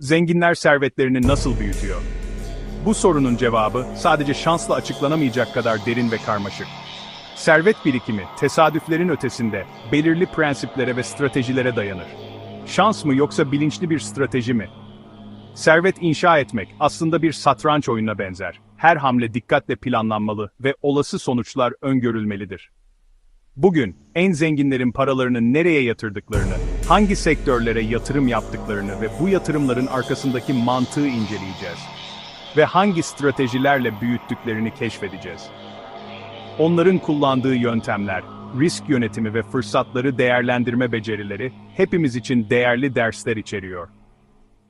Zenginler servetlerini nasıl büyütüyor? Bu sorunun cevabı sadece şansla açıklanamayacak kadar derin ve karmaşık. Servet birikimi, tesadüflerin ötesinde, belirli prensiplere ve stratejilere dayanır. Şans mı yoksa bilinçli bir strateji mi? Servet inşa etmek aslında bir satranç oyununa benzer. Her hamle dikkatle planlanmalı ve olası sonuçlar öngörülmelidir. Bugün en zenginlerin paralarını nereye yatırdıklarını, hangi sektörlere yatırım yaptıklarını ve bu yatırımların arkasındaki mantığı inceleyeceğiz. Ve hangi stratejilerle büyüttüklerini keşfedeceğiz. Onların kullandığı yöntemler, risk yönetimi ve fırsatları değerlendirme becerileri hepimiz için değerli dersler içeriyor.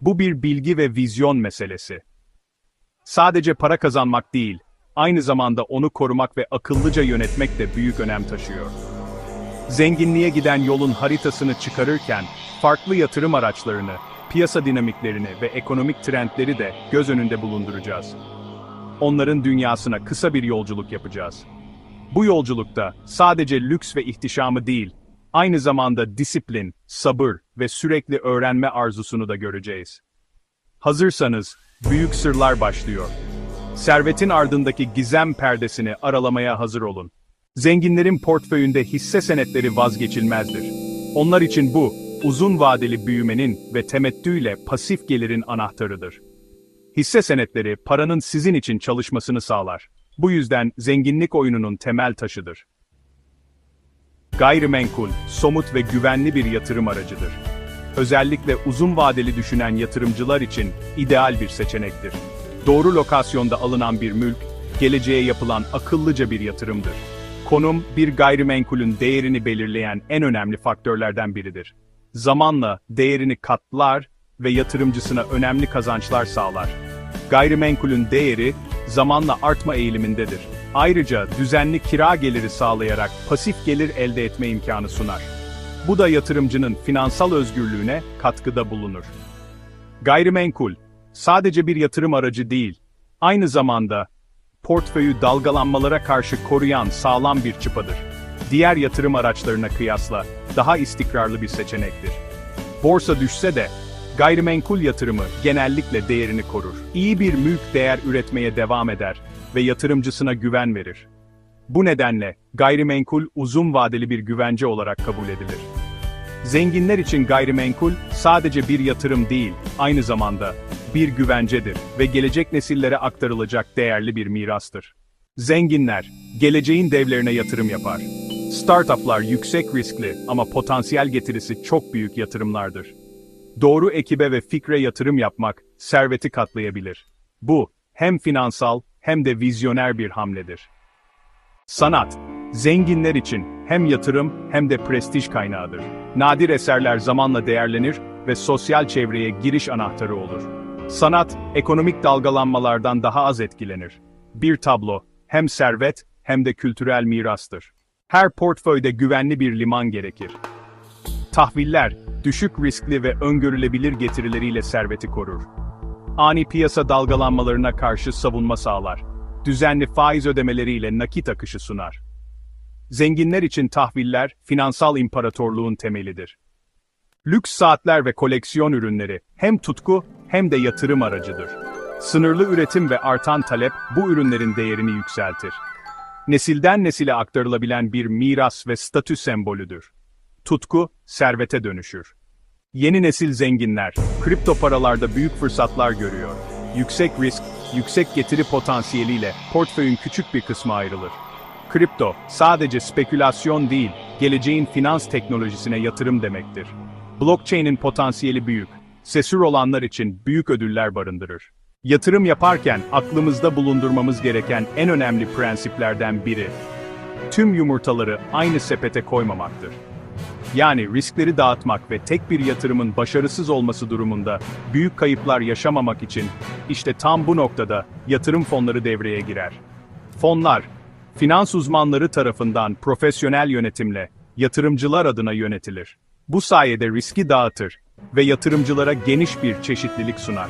Bu bir bilgi ve vizyon meselesi. Sadece para kazanmak değil, aynı zamanda onu korumak ve akıllıca yönetmek de büyük önem taşıyor. Zenginliğe giden yolun haritasını çıkarırken, farklı yatırım araçlarını, piyasa dinamiklerini ve ekonomik trendleri de göz önünde bulunduracağız. Onların dünyasına kısa bir yolculuk yapacağız. Bu yolculukta sadece lüks ve ihtişamı değil, aynı zamanda disiplin, sabır ve sürekli öğrenme arzusunu da göreceğiz. Hazırsanız, büyük sırlar başlıyor. Servetin ardındaki gizem perdesini aralamaya hazır olun. Zenginlerin portföyünde hisse senetleri vazgeçilmezdir. Onlar için bu, uzun vadeli büyümenin ve temettüyle pasif gelirin anahtarıdır. Hisse senetleri paranın sizin için çalışmasını sağlar. Bu yüzden zenginlik oyununun temel taşıdır. Gayrimenkul, somut ve güvenli bir yatırım aracıdır. Özellikle uzun vadeli düşünen yatırımcılar için ideal bir seçenektir. Doğru lokasyonda alınan bir mülk, geleceğe yapılan akıllıca bir yatırımdır. Konum, bir gayrimenkulün değerini belirleyen en önemli faktörlerden biridir. Zamanla değerini katlar ve yatırımcısına önemli kazançlar sağlar. Gayrimenkulün değeri, zamanla artma eğilimindedir. Ayrıca düzenli kira geliri sağlayarak pasif gelir elde etme imkanı sunar. Bu da yatırımcının finansal özgürlüğüne katkıda bulunur. Gayrimenkul, sadece bir yatırım aracı değil, aynı zamanda portföyü dalgalanmalara karşı koruyan sağlam bir çıpadır. Diğer yatırım araçlarına kıyasla daha istikrarlı bir seçenektir. Borsa düşse de gayrimenkul yatırımı genellikle değerini korur. İyi bir mülk değer üretmeye devam eder ve yatırımcısına güven verir. Bu nedenle gayrimenkul uzun vadeli bir güvence olarak kabul edilir. Zenginler için gayrimenkul sadece bir yatırım değil, aynı zamanda bir güvencedir ve gelecek nesillere aktarılacak değerli bir mirastır. Zenginler, geleceğin devlerine yatırım yapar. Startuplar yüksek riskli ama potansiyel getirisi çok büyük yatırımlardır. Doğru ekibe ve fikre yatırım yapmak, serveti katlayabilir. Bu, hem finansal hem de vizyoner bir hamledir. Sanat, zenginler için hem yatırım hem de prestij kaynağıdır. Nadir eserler zamanla değerlenir ve sosyal çevreye giriş anahtarı olur. Sanat, ekonomik dalgalanmalardan daha az etkilenir. Bir tablo, hem servet hem de kültürel mirastır. Her portföyde güvenli bir liman gerekir. Tahviller, düşük riskli ve öngörülebilir getirileriyle serveti korur. Ani piyasa dalgalanmalarına karşı savunma sağlar. Düzenli faiz ödemeleriyle nakit akışı sunar. Zenginler için tahviller, finansal imparatorluğun temelidir. Lüks saatler ve koleksiyon ürünleri hem tutku hem de yatırım aracıdır. Sınırlı üretim ve artan talep bu ürünlerin değerini yükseltir. Nesilden nesile aktarılabilen bir miras ve statü sembolüdür. Tutku, servete dönüşür. Yeni nesil zenginler, kripto paralarda büyük fırsatlar görüyor. Yüksek risk, yüksek getiri potansiyeliyle portföyün küçük bir kısmı ayrılır. Kripto, sadece spekülasyon değil, geleceğin finans teknolojisine yatırım demektir. Blockchain'in potansiyeli büyük, sesür olanlar için büyük ödüller barındırır. Yatırım yaparken aklımızda bulundurmamız gereken en önemli prensiplerden biri, tüm yumurtaları aynı sepete koymamaktır. Yani riskleri dağıtmak ve tek bir yatırımın başarısız olması durumunda büyük kayıplar yaşamamak için işte tam bu noktada yatırım fonları devreye girer. Fonlar, finans uzmanları tarafından profesyonel yönetimle yatırımcılar adına yönetilir. Bu sayede riski dağıtır ve yatırımcılara geniş bir çeşitlilik sunar.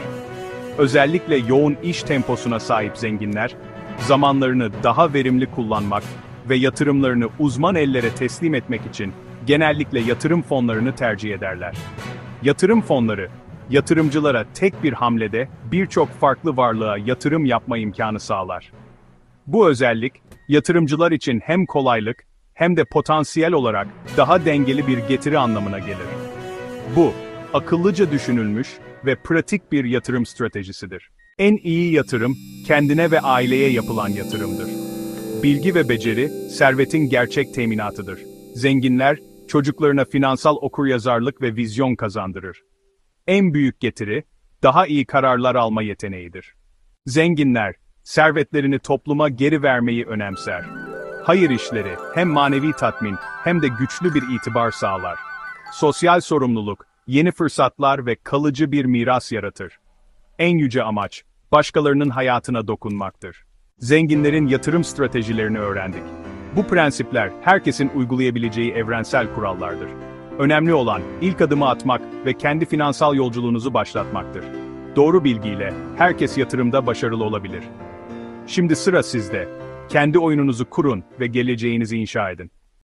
Özellikle yoğun iş temposuna sahip zenginler, zamanlarını daha verimli kullanmak ve yatırımlarını uzman ellere teslim etmek için genellikle yatırım fonlarını tercih ederler. Yatırım fonları, yatırımcılara tek bir hamlede birçok farklı varlığa yatırım yapma imkanı sağlar. Bu özellik, yatırımcılar için hem kolaylık hem de potansiyel olarak daha dengeli bir getiri anlamına gelir. Bu, akıllıca düşünülmüş ve pratik bir yatırım stratejisidir. En iyi yatırım, kendine ve aileye yapılan yatırımdır. Bilgi ve beceri, servetin gerçek teminatıdır. Zenginler, çocuklarına finansal okuryazarlık ve vizyon kazandırır. En büyük getiri, daha iyi kararlar alma yeteneğidir. Zenginler, servetlerini topluma geri vermeyi önemser. Hayır işleri, hem manevi tatmin, hem de güçlü bir itibar sağlar. Sosyal sorumluluk, yeni fırsatlar ve kalıcı bir miras yaratır. En yüce amaç, başkalarının hayatına dokunmaktır. Zenginlerin yatırım stratejilerini öğrendik. Bu prensipler herkesin uygulayabileceği evrensel kurallardır. Önemli olan ilk adımı atmak ve kendi finansal yolculuğunuzu başlatmaktır. Doğru bilgiyle herkes yatırımda başarılı olabilir. Şimdi sıra sizde. Kendi oyununuzu kurun ve geleceğinizi inşa edin.